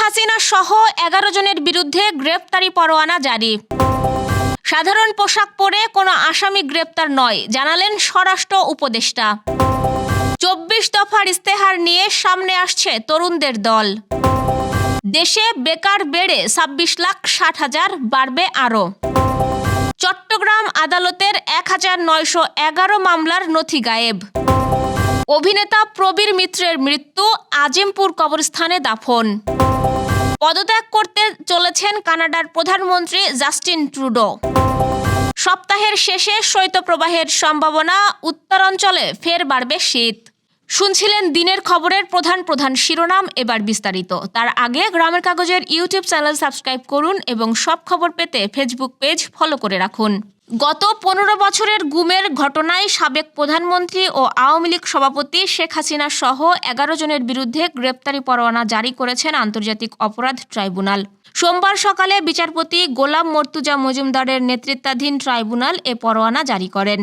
হাসিনা সহ এগারো জনের বিরুদ্ধে গ্রেপ্তারি পরোয়ানা জারি। সাধারণ পোশাক পরে কোনো আসামি গ্রেপ্তার নয়, জানালেন স্বরাষ্ট্র উপদেষ্টা। চব্বিশ দফার ইস্তেহার নিয়ে সামনে আসছে তরুণদের দল। দেশে বেকার বেড়ে ছাব্বিশ লাখ ষাট হাজার বাড়বে আরও। চট্টগ্রাম আদালতের এক হাজার নয়শো এগারো মামলার নথি গায়েব। অভিনেতা প্রবীর মিত্রের মৃত্যু আজিমপুর কবরস্থানে দাফন। পদত্যাগ করতে চলেছেন কানাডার প্রধানমন্ত্রী জাস্টিন ট্রুডো। সপ্তাহের শেষে শৈত্যপ্রবাহের সম্ভাবনা, উত্তরাঞ্চলে ফের বাড়বে শীত। শুনছিলেন দিনের খবরের প্রধান প্রধান শিরোনাম এবার বিস্তারিত। তার আগে গ্রামের কাগজের ইউটিউব চ্যানেল সাবস্ক্রাইব করুন এবং সব খবর পেতে ফেসবুক পেজ ফলো করে রাখুন। গত পনেরো বছরের গুমের ঘটনায় সাবেক প্রধানমন্ত্রী ও আওয়ামী লীগ সভাপতি শেখ হাসিনা সহ এগারো জনের বিরুদ্ধে গ্রেপ্তারি পরোয়ানা জারি করেছেন আন্তর্জাতিক অপরাধ ট্রাইব্যুনাল। সোমবার সকালে বিচারপতি গোলাম মর্তুজা মজুমদারের নেতৃত্বাধীন ট্রাইব্যুনাল এ পরোয়ানা জারি করেন।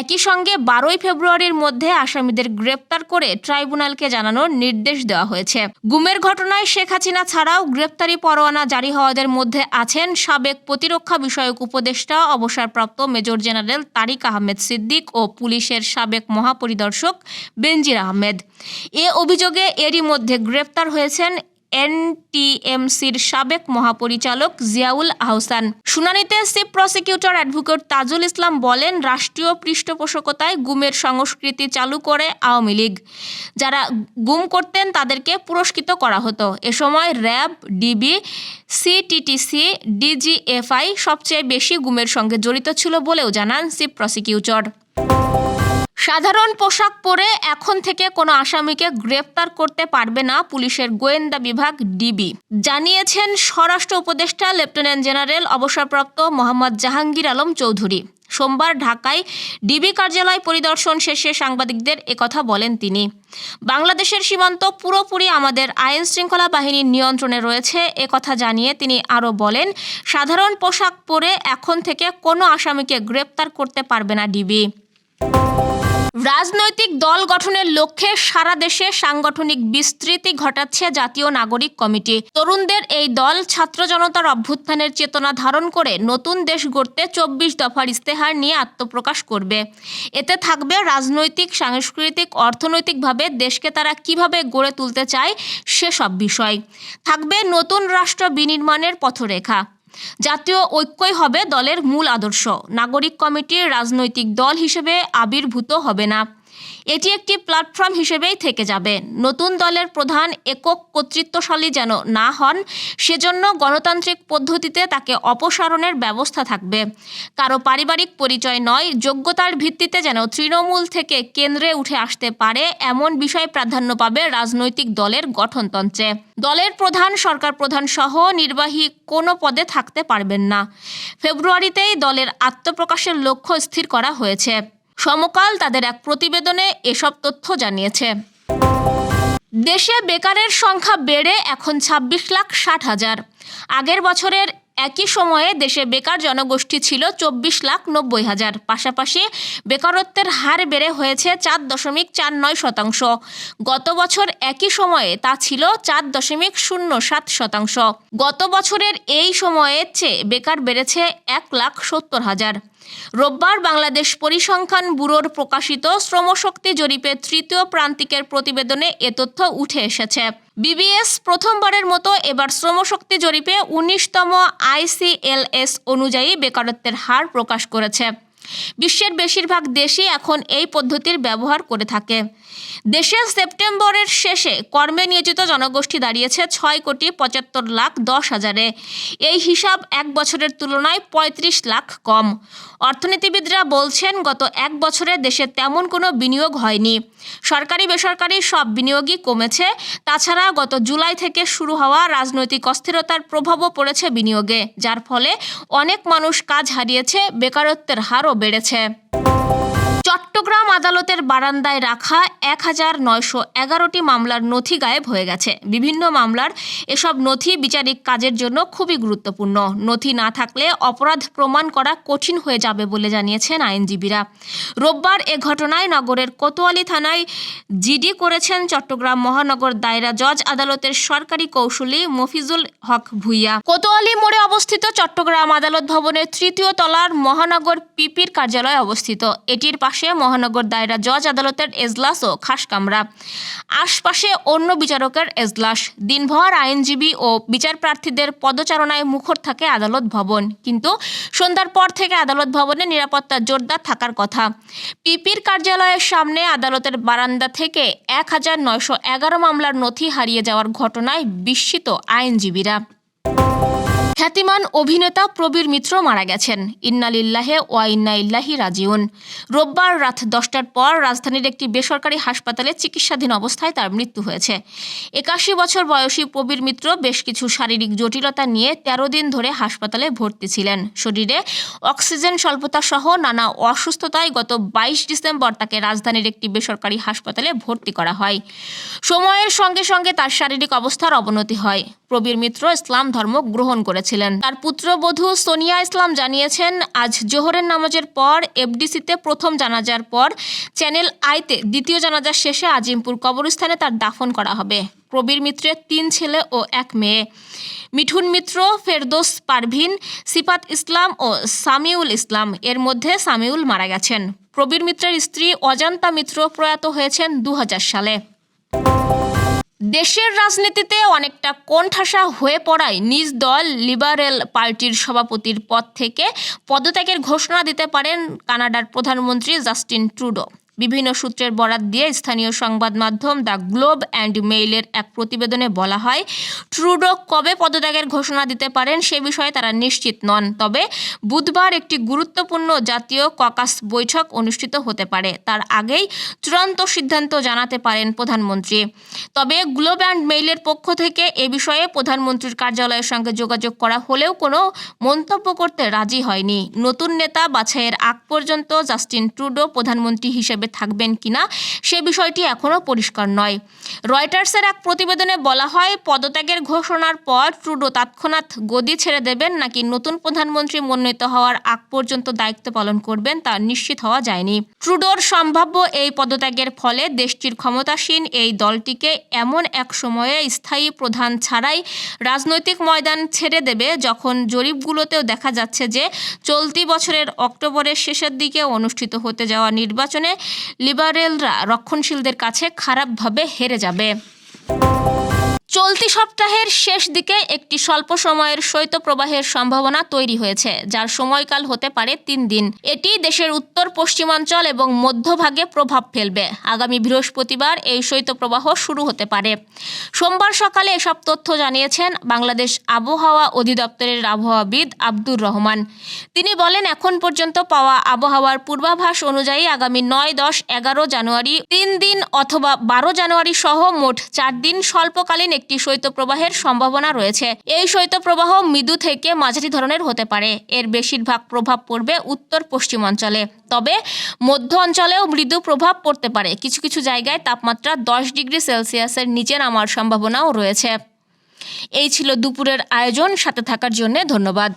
একই সঙ্গে বারোই ফেব্রুয়ারির মধ্যে আসামিদের গ্রেপ্তার করে ট্রাইব্যুনালকে জানানোর নির্দেশ দেওয়া হয়েছে। গুমের ঘটনায় শেখ হাসিনা ছাড়াও গ্রেপ্তারি পরোয়ানা জারি হওয়াদের মধ্যে আছেন সাবেক প্রতিরক্ষা বিষয়ক উপদেষ্টা, অবসরপ্রাপ্ত মেজর জেনারেল তারিক আহমেদ সিদ্দিক ও পুলিশের সাবেক মহাপরিদর্শক বেনজির আহমেদ। এ অভিযোগে এরই মধ্যে গ্রেপ্তার হয়েছেন এনটিএমসির সাবেক মহাপরিচালক জিয়াউল আহসান। শুনানিতে chief prosecutor advocate Tajul Islam বলেন, রাষ্ট্রীয় পৃষ্ঠপোষকতায় গুমের সংস্কৃতি চালু করে আওয়ামী লীগ। যারা গুম করতেন, তাদেরকে পুরস্কৃত করা হতো। এ সময় র্যাব, ডিবি সিটিটিসি ডিজিএফআই সবচেয়ে বেশি গুমের সঙ্গে জড়িত ছিল বলেও জানান চিফ প্রসিকিউটর। সাধারণ পোশাক পরে এখন থেকে কোনো আসামিকে গ্রেপ্তার করতে পারবে না পুলিশের গোয়েন্দা বিভাগ ডিবি। জানিয়েছেন স্বরাষ্ট্র উপদেষ্টা, লেফটেন্যান্ট জেনারেল, অবসরপ্রাপ্ত মোহাম্মদ জাহাঙ্গীর আলম চৌধুরী। সোমবার ঢাকায় ডিবি কার্যালয় পরিদর্শন শেষে সাংবাদিকদের একথা বলেন তিনি। বাংলাদেশের সীমান্ত পুরোপুরি আমাদের আইন শৃঙ্খলা বাহিনীর নিয়ন্ত্রণে রয়েছে একথা জানিয়ে তিনি আরও বলেন, সাধারণ পোশাক পরে এখন থেকে কোনো আসামিকে গ্রেপ্তার করতে পারবে না ডিবি। রাজনৈতিক দল গঠনের লক্ষ্যে সারা দেশে সাংগঠনিক বিস্তৃতি ঘটাচ্ছে জাতীয় নাগরিক কমিটি। তরুণদের এই দল ছাত্র জনতার অভ্যুত্থানের চেতনা ধারণ করে নতুন দেশ গড়তে চব্বিশ দফার ইস্তেহার নিয়ে আত্মপ্রকাশ করবে। এতে থাকবে রাজনৈতিক, সাংস্কৃতিক, অর্থনৈতিকভাবে দেশকে তারা কীভাবে গড়ে তুলতে চায় সেসব বিষয়। থাকবে নতুন রাষ্ট্র বিনির্মাণের পথরেখা। জাতীয় ঐক্যই হবে দলের মূল আদর্শ। নাগরিক কমিটির রাজনৈতিক দল হিসেবে আবির্ভূত হবে না। এটি একটি প্ল্যাটফর্ম হিসেবেই থেকে যাবে। নতুন দলের প্রধান একক কর্তৃত্বশালী যেন না হন, সেজন্য গণতান্ত্রিক পদ্ধতিতে তাকে অপসারণের ব্যবস্থা থাকবে। কারও পারিবারিক পরিচয় নয়, যোগ্যতার ভিত্তিতে যেন তৃণমূল থেকে কেন্দ্রে উঠে আসতে পারে, এমন বিষয় প্রাধান্য পাবে রাজনৈতিক দলের গঠনতন্ত্রে। দলের প্রধান, সরকার প্রধান সহ নির্বাহী কোনো পদে থাকতে পারবেন না। ফেব্রুয়ারিতেই দলের আত্মপ্রকাশের লক্ষ্য স্থির করা হয়েছে। সমকাল তাদের এক প্রতিবেদনে এসব তথ্য জানিয়েছে। দেশে বেকারের সংখ্যা বেড়ে এখন ছাব্বিশ লাখ ষাট হাজার। আগের বছরের একই সময়ে দেশে বেকার জনগোষ্ঠী ছিল চব্বিশ লাখ নব্বই হাজার। পাশাপাশি বেকারত্বের হার বেড়ে হয়েছে চার দশমিক চার নয় শতাংশ। গত বছর একই সময়ে তা ছিল চার দশমিক শূন্য সাত শতাংশ। গত বছরের এই সময়ের চেয়ে বেকার বেড়েছে এক লাখ সত্তর হাজার। রোববার বাংলাদেশ পরিসংখ্যান ব্যুরোর প্রকাশিত শ্রমশক্তি জরিপে তৃতীয় প্রান্তিকের প্রতিবেদনে এ তথ্য উঠে এসেছে। বিবিএস প্রথমবারের মতো এবার শ্রমশক্তি জরিপে উনিশতম আইসিএলএস অনুযায়ী বেকারত্বের হার প্রকাশ করেছে। বিশ্বের বেশিরভাগ দেশই এখন এই পদ্ধতির ব্যবহার করে থাকে। দেশে সেপ্টেম্বরের শেষে কর্মে নিয়োজিত জনগোষ্ঠী দাঁড়িয়েছে ছয় কোটি পঁচাত্তর লাখ দশ হাজারে। এই হিসাব এক বছরের তুলনায় পঁয়ত্রিশ লাখ কম। অর্থনীতিবিদরা বলছেন, গত এক বছরে দেশে তেমন কোনো বিনিয়োগ হয়নি। সরকারি বেসরকারি সব বিনিয়োগই কমেছে। তাছাড়া গত জুলাই থেকে শুরু হওয়া রাজনৈতিক অস্থিরতার প্রভাবও পড়েছে বিনিয়োগে, যার ফলে অনেক মানুষ কাজ হারিয়েছে, বেকারত্বের হারও বেড়েছে। চট্টগ্রাম আদালতের বারান্দায় রাখা এক হাজার নয়শো এগারোটি মামলার নথি গায়েব হয়ে গেছে। বিভিন্ন মামলার এসব নথি বিচারিক কাজের জন্য খুবই গুরুত্বপূর্ণ। নথি না থাকলে অপরাধ প্রমাণ করা কঠিন হয়ে যাবে বলে জানিয়েছেন আইনজীবীরা। রোববার এ ঘটনায় নগরের কোতোয়ালি থানায় জিডি করেছেন চট্টগ্রাম মহানগর দায়রা জজ আদালতের সরকারি কৌশলী মফিজুল হক ভুইয়া। কোতোয়ালি মোড়ে অবস্থিত চট্টগ্রাম আদালত ভবনের তৃতীয় তলার মহানগর পিপির কার্যালয় অবস্থিত। এটির পাশে মহানগর দায়রা জজ আদালতের এজলাস ও খাস কামরা। আশপাশে অন্য বিচারকের এজলাস। দিনভর আইনজীবী ও বিচার প্রার্থীদের পদচারণায় মুখর থাকে আদালত ভবন। কিন্তু সন্ধ্যার পর থেকে আদালত ভবনে নিরাপত্তা জোরদার থাকার কথা। পিপির কার্যালয়ের সামনে আদালতের বারান্দা থেকে এক হাজার নয়শো এগারো মামলার নথি হারিয়ে যাওয়ার ঘটনায় বিস্মিত আইনজীবীরা। খ্যাতিমান অভিনেতা প্রবীর মিত্র মারা গেছেন। ইন্নালিল্লাহে ওয়া ইন্না ইল্লাহি রাজিউন। রোববার রাত দশটার পর রাজধানীর একটি বেসরকারি হাসপাতালে চিকিৎসাধীন অবস্থায় তার মৃত্যু হয়েছে। একাশি বছর বয়সী প্রবীর মিত্র বেশ কিছু শারীরিক জটিলতা নিয়ে তেরো দিন ধরে হাসপাতালে ভর্তি ছিলেন। শরীরে অক্সিজেন স্বল্পতা সহ নানা অসুস্থতায় গত বাইশ ডিসেম্বর তাকে রাজধানীর একটি বেসরকারি হাসপাতালে ভর্তি করা হয়। সময়ের সঙ্গে সঙ্গে তার শারীরিক অবস্থার অবনতি হয়। প্রবীর মিত্র ইসলাম ধর্ম গ্রহণ করেছিলেন। তার পুত্রবধূ সোনিয়া ইসলাম জানিয়েছেন, আজ জোহরের নামাজের পর এফডিসিতে প্রথম জানাজার পর চ্যানেল আইতে দ্বিতীয় জানাজার শেষে আজিমপুর কবরস্থানে তার দাফন করা হবে। প্রবীর মিত্রের তিন ছেলে ও এক মেয়ে। মিঠুন মিত্র, ফেরদোস পারভিন, সিফাত ইসলাম ও সামিউল ইসলাম। এর মধ্যে সামিউল মারা গেছেন। প্রবীর মিত্রের স্ত্রী অজান্তা মিত্র প্রয়াত হয়েছেন দু হাজার সালে। দেশের রাজনীতিতে অনেকটা কোণঠাসা হয়ে পড়ায় নিজ দল লিবারেল পার্টির সভাপতির পদ থেকে পদত্যাগের ঘোষণা দিতে পারেন কানাডার প্রধানমন্ত্রী জাস্টিন ট্রুডো। বিভিন্ন সূত্রের বরাত দিয়ে স্থানীয় সংবাদ মাধ্যম দ্য গ্লোব অ্যান্ড মেইলের এক প্রতিবেদনে বলা হয়, ট্রুডো কবে পদত্যাগের ঘোষণা দিতে পারেন সে বিষয়ে তারা নিশ্চিত নন। তবে বুধবার একটি গুরুত্বপূর্ণ জাতীয় ককাস বৈঠক অনুষ্ঠিত হতে পারে। তার আগেই চূড়ান্ত সিদ্ধান্ত জানাতে পারেন প্রধানমন্ত্রী। তবে গ্লোব অ্যান্ড মেইলের পক্ষ থেকে এ বিষয়ে প্রধানমন্ত্রীর কার্যালয়ের সঙ্গে যোগাযোগ করা হলেও কোনো মন্তব্য করতে রাজি হয়নি। নতুন নেতা বাছাইয়ের আগ পর্যন্ত জাস্টিন ট্রুডো প্রধানমন্ত্রী হিসেবে থাকবেন কিনা সে বিষয়টি এখনও পরিষ্কার নয়। রয়টার্সের এক প্রতিবেদনে বলা হয়, পদত্যাগের ঘোষণার পর ট্রুডো তৎক্ষণাৎ গদি ছেড়ে দেবেন নাকি নতুন প্রধানমন্ত্রী মনোনীত হওয়ার আগ পর্যন্ত দায়িত্ব পালন করবেন তা নিশ্চিত হওয়া যায়নি। ট্রুডোর সম্ভাব্য এই পদত্যাগের ফলে দেশটির ক্ষমতাসীন এই দলটিকে এমন এক সময়ে স্থায়ী প্রধান ছাড়াই রাজনৈতিক ময়দান ছেড়ে দেবে যখন জরিপগুলোতেও দেখা যাচ্ছে যে চলতি বছরের অক্টোবরের শেষের দিকে অনুষ্ঠিত হতে যাওয়া নির্বাচনে লিবারেলরা রক্ষণশীলদের কাছে খারাপভাবে হেরে যাবে। চলতি সপ্তাহের শেষ দিকে একটি স্বল্প সময়ের শৈত্যপ্রবাহের সম্ভাবনা তৈরি হয়েছে, যার সময়কাল হতে পারে তিন দিন। এটি দেশের উত্তর, পশ্চিমাঞ্চল এবং মধ্যভাগে প্রভাব ফেলবে। আগামী বৃহস্পতিবার এই শৈত্যপ্রবাহ শুরু হতে পারে। সোমবার সকালে এসব তথ্য জানিয়েছেন বাংলাদেশ আবহাওয়া অধিদপ্তরের আবহাওয়াবিদ আব্দুর রহমান। তিনি বলেন, এখন পর্যন্ত পাওয়া আবহাওয়ার পূর্বাভাস অনুযায়ী আগামী নয়, দশ, এগারো জানুয়ারি, তিন দিন অথবা বারো জানুয়ারি সহ মোট চার দিন স্বল্পকালীন একটি শৈত্যপ্রবাহের সম্ভাবনা রয়েছে। এই শৈত্যপ্রবাহ মৃদু থেকে মাঝারি ধরনের হতে পারে। এর বেশিরভাগ প্রভাব পড়বে উত্তর পশ্চিমাঞ্চলে তবে মধ্য অঞ্চলেও মৃদু প্রভাব পড়তে পারে। কিছু কিছু জায়গায় তাপমাত্রা দশ ডিগ্রি সেলসিয়াসের নিচে নামার সম্ভাবনাও রয়েছে। এই ছিল দুপুরের আয়োজন। সাথে থাকার জন্য ধন্যবাদ।